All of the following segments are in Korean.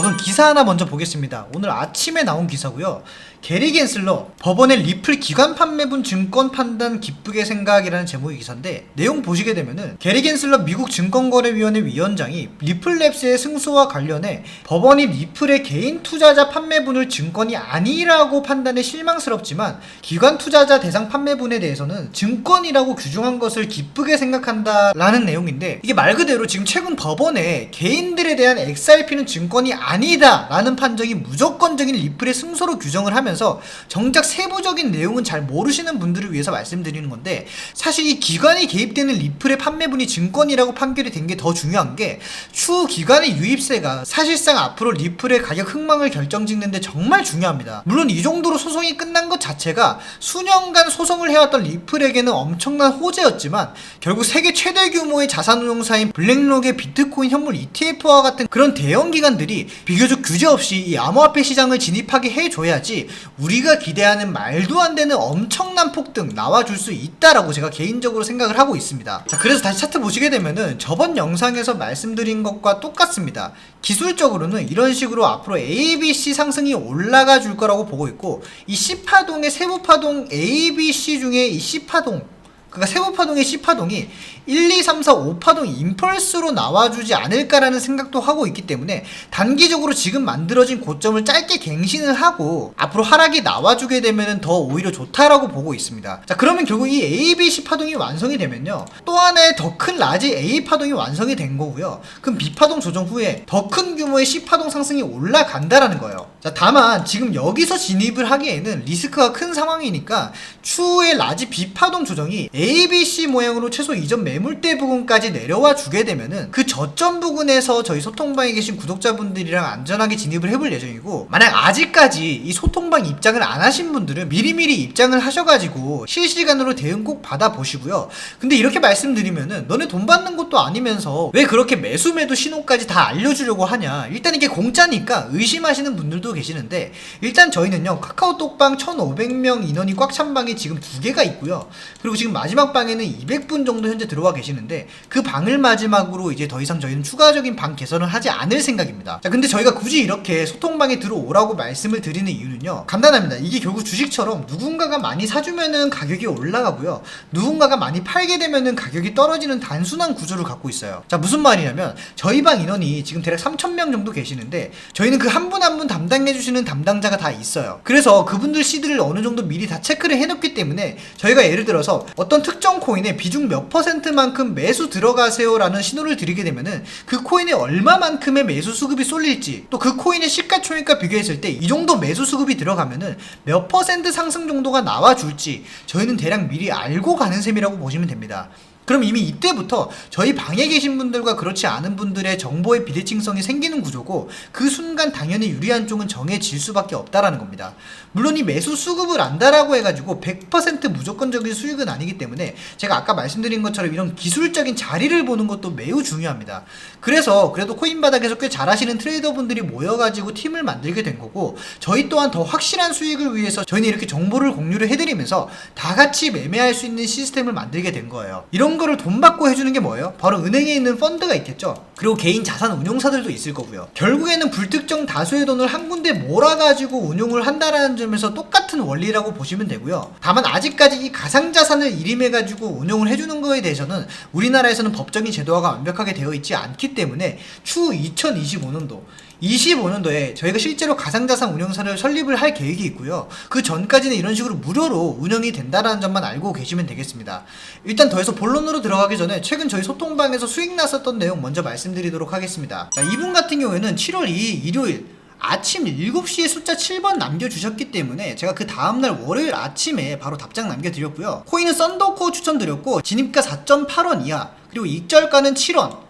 우선 기사 하나 먼저 보겠습니다. 오늘 아침에 나온 기사고요. 게리 겐슬러 법원의 리플 기관 판매분 증권 판단 기쁘게 생각이라는 제목의 기사인데 내용 보시게 되면은 게리 겐슬러 미국 증권거래위원회 위원장이 리플랩스의 승소와 관련해 법원이 리플의 개인 투자자 판매분을 증권이 아니라고 판단해 실망스럽지만 기관 투자자 대상 판매분에 대해서는 증권이라고 규정한 것을 기쁘게 생각한다라는 내용인데 이게 말 그대로 지금 최근 법원에 개인들에 대한 XRP는 증권이 아니다라는 판정이 무조건적인 리플의 승소로 규정을 하면서 정작 세부적인 내용은 잘 모르시는 분들을 위해서 말씀드리는 건데 사실 이 기관이 개입되는 리플의 판매분이 증권이라고 판결이 된 게 더 중요한 게 추후 기관의 유입세가 사실상 앞으로 리플의 가격 흥망을 결정짓는데 정말 중요합니다. 물론 이 정도로 소송이 끝난 것 자체가 수년간 소송을 해왔던 리플에게는 엄청난 호재였지만 결국 세계 최대 규모의 자산운용사인 블랙록의 비트코인 현물 ETF와 같은 그런 대형 기관들이 비교적 규제 없이 이 암호화폐 시장을 진입하게 해줘야지 우리가 기대하는 말도 안 되는 엄청난 폭등 나와줄 수 있다라고 제가 개인적으로 생각을 하고 있습니다. 자, 그래서 다시 차트 보시게 되면은 저번 영상에서 말씀드린 것과 똑같습니다. 기술적으로는 이런 식으로 앞으로 ABC 상승이 올라가 줄 거라고 보고 있고 이 C파동의 세부파동 ABC 중에 이 C파동 그러니까 세부파동의 C파동이 1, 2, 3, 4, 5파동 임펄스로 나와주지 않을까라는 생각도 하고 있기 때문에 단기적으로 지금 만들어진 고점을 짧게 갱신을 하고 앞으로 하락이 나와주게 되면 더 오히려 좋다라고 보고 있습니다. 자 그러면 결국 이 A, B, C 파동이 완성이 되면요 또 하나의 더 큰 라지 A 파동이 완성이 된 거고요. 그럼 B 파동 조정 후에 더 큰 규모의 C 파동 상승이 올라간다라는 거예요. 자 다만 지금 여기서 진입을 하기에는 리스크가 큰 상황이니까 추후에 라지 B 파동 조정이 A, B, C 모양으로 최소 이전 매물대 부분까지 내려와 주게 되면은 그 저점 부분에서 저희 소통방에 계신 구독자분들이랑 안전하게 진입을 해볼 예정이고 만약 아직까지 이 소통방 입장을 안 하신 분들은 미리미리 입장을 하셔가지고 실시간으로 대응 꼭 받아보시고요. 근데 이렇게 말씀드리면은 너네 돈 받는 것도 아니면서 왜 그렇게 매수 매도 신호까지 다 알려주려고 하냐 일단 이게 공짜니까 의심하시는 분들도 계시는데 일단 저희는요 카카오톡방 1500명 인원이 꽉 찬 방이 지금 두 개가 있고요 그리고 지금 마지막 방에는 200분 정도 현재 들어와 계시는데 그 방을 마지막으로 이제 더 이상 저희는 추가적인 방 개설은 하지 않을 생각입니다. 자 근데 저희가 굳이 이렇게 소통방에 들어오라고 말씀을 드리는 이유는요. 간단합니다. 이게 결국 주식처럼 누군가가 많이 사주면은 가격이 올라가고요. 누군가가 많이 팔게 되면은 가격이 떨어지는 단순한 구조를 갖고 있어요. 자 무슨 말이냐면 저희 방 인원이 지금 대략 3,000명 정도 계시는데 저희는 그 한 분 한 분 담당해 주시는 담당자가 다 있어요. 그래서 그분들 시드를 어느 정도 미리 다 체크를 해놓기 때문에 저희가 예를 들어서 어떤 특정 코인에 비중 몇 퍼센트만큼 매수 들어가세요라는 신호를 드리게 되면은 그 코인에 얼마만큼의 매수 수급이 쏠릴지 또 그 코인의 시가총액과 비교했을 때 이 정도 매수 수급이 들어가면은 몇 퍼센트 상승 정도가 나와줄지 저희는 대략 미리 알고 가는 셈이라고 보시면 됩니다. 그럼 이미 이때부터 저희 방에 계신 분들과 그렇지 않은 분들의 정보의 비대칭성이 생기는 구조고 그 순간 당연히 유리한 쪽은 정해질 수밖에 없다라는 겁니다. 물론 이 매수 수급을 안다라고 해가지고 100% 무조건적인 수익은 아니기 때문에 제가 아까 말씀드린 것처럼 이런 기술적인 자리를 보는 것도 매우 중요합니다. 그래서 그래도 코인 바닥에서 꽤 잘하시는 트레이더분들이 모여가지고 팀을 만들게 된 거고 저희 또한 더 확실한 수익을 위해서 저희는 이렇게 정보를 공유를 해드리면서 다 같이 매매할 수 있는 시스템을 만들게 된 거예요. 이런 거를 돈 받고 해주는 게 뭐예요? 바로 은행에 있는 펀드가 있겠죠. 그리고 개인 자산 운용사들도 있을 거고요. 결국에는 불특정 다수의 돈을 한 군데 몰아가지고 운용을 한다라는 점에서 똑같은 원리라고 보시면 되고요. 다만 아직까지 이 가상자산을 일임해가지고 운용을 해주는 거에 대해서는 우리나라에서는 법적인 제도화가 완벽하게 되어 있지 않기 때문에 추후 2025년도 25년도에 저희가 실제로 가상자산 운영사를 설립을 할 계획이 있고요. 그 전까지는 이런 식으로 무료로 운영이 된다라는 점만 알고 계시면 되겠습니다. 일단 더해서 본론으로 들어가기 전에 최근 저희 소통방에서 수익 났었던 내용 먼저 말씀드리도록 하겠습니다. 자, 이분 같은 경우에는 7월 2일 일요일 아침 7시에 숫자 7번 남겨주셨기 때문에 제가 그 다음날 월요일 아침에 바로 답장 남겨드렸고요. 코인은 썬더코 추천드렸고 진입가 4.8원 이하 그리고 익절가는 7원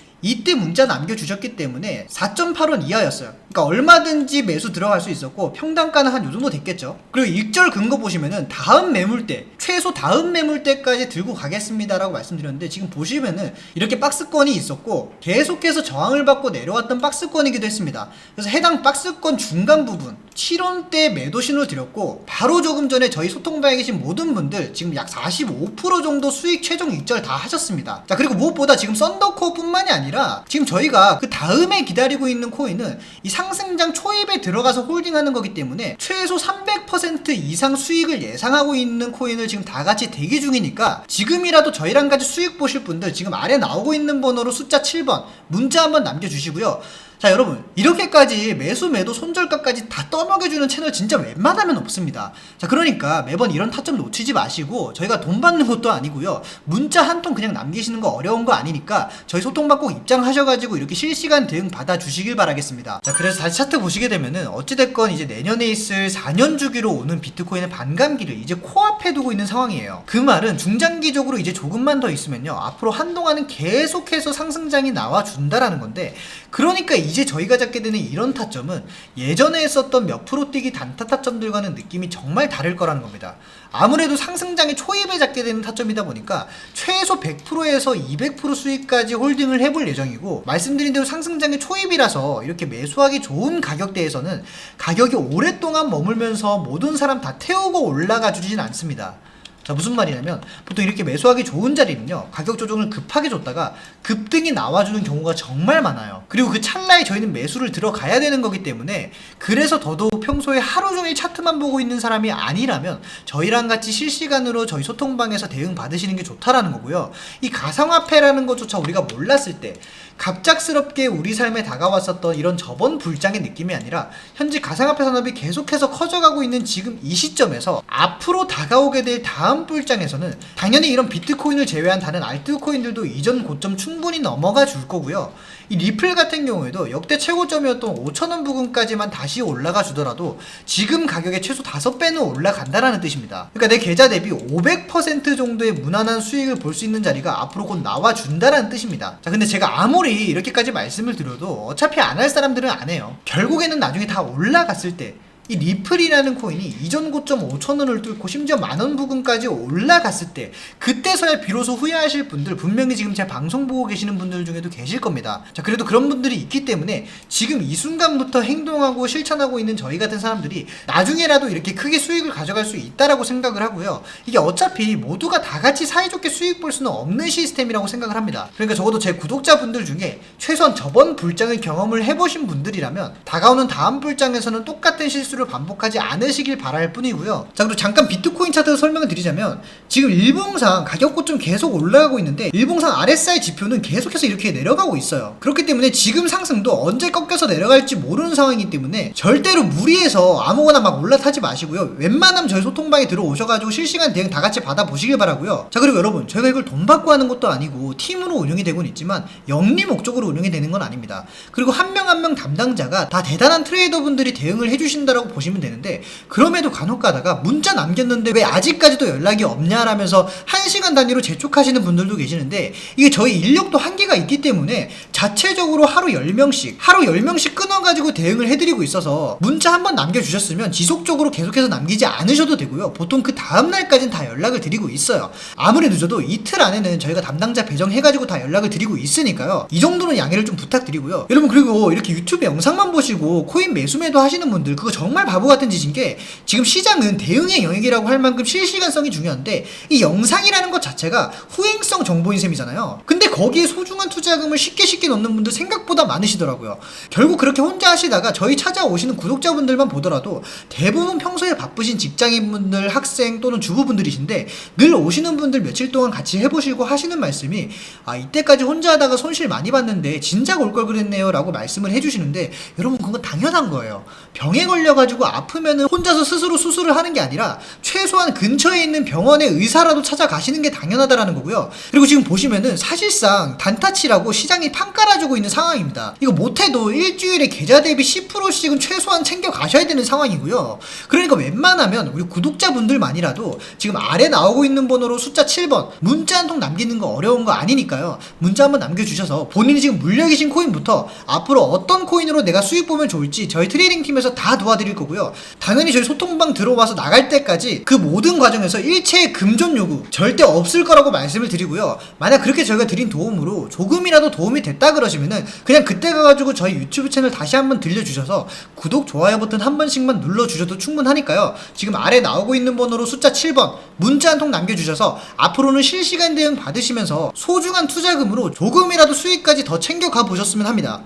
이때 문자 남겨주셨기 때문에 4.8원 이하였어요. 그러니까 얼마든지 매수 들어갈 수 있었고 평단가는 한 요 정도 됐겠죠. 그리고 일절 근거 보시면은 다음 매물대 최소 다음 매물대까지 들고 가겠습니다라고 말씀드렸는데 지금 보시면은 이렇게 박스권이 있었고 계속해서 저항을 받고 내려왔던 박스권이기도 했습니다. 그래서 해당 박스권 중간 부분 7원대 매도 신호를 드렸고 바로 조금 전에 저희 소통방에 계신 모든 분들 지금 약 45% 정도 수익 최종 익절 다 하셨습니다. 자 그리고 무엇보다 지금 썬더코어뿐만이 아니라 지금 저희가 그 다음에 기다리고 있는 코인은 이 상승장 초입에 들어가서 홀딩하는 거기 때문에 최소 300% 이상 수익을 예상하고 있는 코인을 지금 다 같이 대기 중이니까 지금이라도 저희랑 같이 수익 보실 분들 지금 아래 나오고 있는 번호로 숫자 7번 문자 한번 남겨주시고요. 자 여러분 이렇게까지 매수 매도 손절가까지 다 떠먹여주는 채널 진짜 웬만하면 없습니다. 자 그러니까 매번 이런 타점 놓치지 마시고 저희가 돈 받는 것도 아니고요. 문자 한 통 그냥 남기시는 거 어려운 거 아니니까 저희 소통방 꼭 입장하셔가지고 이렇게 실시간 대응 받아주시길 바라겠습니다. 자 그래서 다시 차트 보시게 되면은 어찌됐건 이제 내년에 있을 4년 주기로 오는 비트코인의 반감기를 이제 코앞에 두고 있는 상황이에요. 그 말은 중장기적으로 이제 조금만 더 있으면요. 앞으로 한동안은 계속해서 상승장이 나와준다라는 건데 그러니까 이제 저희가 잡게 되는 이런 타점은 예전에 했었던 몇 프로 뛰기 단타 타점들과는 느낌이 정말 다를 거라는 겁니다. 아무래도 상승장의 초입에 잡게 되는 타점이다 보니까 최소 100%에서 200% 수익까지 홀딩을 해볼 예정이고 말씀드린 대로 상승장의 초입이라서 이렇게 매수하기 좋은 가격대에서는 가격이 오랫동안 머물면서 모든 사람 다 태우고 올라가 주진 않습니다. 자 무슨 말이냐면 보통 이렇게 매수하기 좋은 자리는요 가격 조정을 급하게 줬다가 급등이 나와주는 경우가 정말 많아요. 그리고 그 찰나에 저희는 매수를 들어가야 되는 거기 때문에 그래서 더더욱 평소에 하루 종일 차트만 보고 있는 사람이 아니라면 저희랑 같이 실시간으로 저희 소통방에서 대응 받으시는 게 좋다라는 거고요. 이 가상화폐라는 것조차 우리가 몰랐을 때 갑작스럽게 우리 삶에 다가왔었던 이런 저번 불장의 느낌이 아니라 현재 가상화폐 산업이 계속해서 커져가고 있는 지금 이 시점에서 앞으로 다가오게 될 다음 불장에서는 당연히 이런 비트코인을 제외한 다른 알트코인들도 이전 고점 충분히 넘어가 줄 거고요. 이 리플 같은 경우에도 역대 최고점이었던 5천원 부근까지만 다시 올라가 주더라도 지금 가격의 최소 5배는 올라간다라는 뜻입니다. 그러니까 내 계좌 대비 500% 정도의 무난한 수익을 볼 수 있는 자리가 앞으로 곧 나와 준다라는 뜻입니다. 자, 근데 제가 아무리 이렇게까지 말씀을 드려도 어차피 안 할 사람들은 안 해요. 결국에는 나중에 다 올라갔을 때 이 리플이라는 코인이 이전 고점 5천원을 뚫고 심지어 만원 부근까지 올라갔을 때 그때서야 비로소 후회하실 분들 분명히 지금 제 방송 보고 계시는 분들 중에도 계실 겁니다. 자 그래도 그런 분들이 있기 때문에 지금 이 순간부터 행동하고 실천하고 있는 저희 같은 사람들이 나중에라도 이렇게 크게 수익을 가져갈 수 있다라고 생각을 하고요. 이게 어차피 모두가 다 같이 사이좋게 수익 볼 수는 없는 시스템이라고 생각을 합니다. 그러니까 적어도 제 구독자분들 중에 최소한 저번 불장을 경험을 해보신 분들이라면 다가오는 다음 불장에서는 똑같은 실수를 반복하지 않으시길 바랄 뿐이고요. 자 그리고 잠깐 비트코인 차트 설명을 드리자면 지금 일봉상 가격 고점 계속 올라가고 있는데 일봉상 RSI 지표는 계속해서 이렇게 내려가고 있어요. 그렇기 때문에 지금 상승도 언제 꺾여서 내려갈지 모르는 상황이기 때문에 절대로 무리해서 아무거나 막 올라타지 마시고요. 웬만하면 저희 소통방에 들어오셔가지고 실시간 대응 다 같이 받아보시길 바라고요. 자 그리고 여러분 저희가 이걸 돈 받고 하는 것도 아니고 팀으로 운영이 되고는 있지만 영리 목적으로 운영이 되는 건 아닙니다. 그리고 한 명 한 명 담당자가 다 대단한 트레이더 분들이 대응을 해주신다라고 보시면 되는데 그럼에도 간혹 가다가 문자 남겼는데 왜 아직까지도 연락이 없냐라면서 한 시간 단위로 재촉하시는 분들도 계시는데 이게 저희 인력도 한계가 있기 때문에 자체적으로 하루 10명씩 하루 10명씩 끊어가지고 대응을 해드리고 있어서 문자 한번 남겨주셨으면 지속적으로 계속해서 남기지 않으셔도 되고요. 보통 그 다음날까지는 다 연락을 드리고 있어요. 아무리 늦어도 이틀 안에는 저희가 담당자 배정해가지고 다 연락을 드리고 있으니까요. 이 정도는 양해를 좀 부탁드리고요. 여러분 그리고 이렇게 유튜브 영상만 보시고 코인 매수매도 하시는 분들 그거 정말 바보 같은 짓인 게 지금 시장은 대응의 영역이라고 할 만큼 실시간성이 중요한데 이 영상이라는 것 자체가 후행성 정보인 셈이잖아요. 근데 거기에 소중한 투자금을 쉽게 쉽게 넣는 분들 생각보다 많으시더라고요. 결국 그렇게 혼자 하시다가 저희 찾아오시는 구독자분들만 보더라도 대부분 평소에 바쁘신 직장인분들 학생 또는 주부분들이신데 늘 오시는 분들 며칠 동안 같이 해보시고 하시는 말씀이 아 이때까지 혼자 하다가 손실 많이 봤는데 진작 올 걸 그랬네요 라고 말씀을 해주시는데 여러분 그건 당연한 거예요. 병에 걸려가 걸려 가지고 아프면은 혼자서 스스로 수술을 하는 게 아니라 최소한 근처에 있는 병원의 의사라도 찾아가시는 게 당연하다라는 거고요. 그리고 지금 보시면은 사실상 단타치라고 시장이 판 깔아주고 있는 상황입니다. 이거 못해도 일주일에 계좌 대비 10%씩은 최소한 챙겨 가셔야 되는 상황이고요. 그러니까 웬만하면 우리 구독자분들만이라도 지금 아래 나오고 있는 번호로 숫자 7번 문자 한 통 남기는 거 어려운 거 아니니까요. 문자 한번 남겨주셔서 본인이 지금 물려 계신 코인부터 앞으로 어떤 코인으로 내가 수익 보면 좋을지 저희 트레이딩 팀에서 다 도와드릴 거고요. 당연히 저희 소통방 들어와서 나갈 때까지 그 모든 과정에서 일체의 금전 요구 절대 없을 거라고 말씀을 드리고요. 만약 그렇게 저희가 드린 도움으로 조금이라도 도움이 됐다 그러시면은 그냥 그때 가가지고 저희 유튜브 채널 다시 한번 들려주셔서 구독 좋아요 버튼 한 번씩만 눌러주셔도 충분하니까요. 지금 아래 나오고 있는 번호로 숫자 7번 문자 한 통 남겨주셔서 앞으로는 실시간 대응 받으시면서 소중한 투자금으로 조금이라도 수익까지 더 챙겨가 보셨으면 합니다.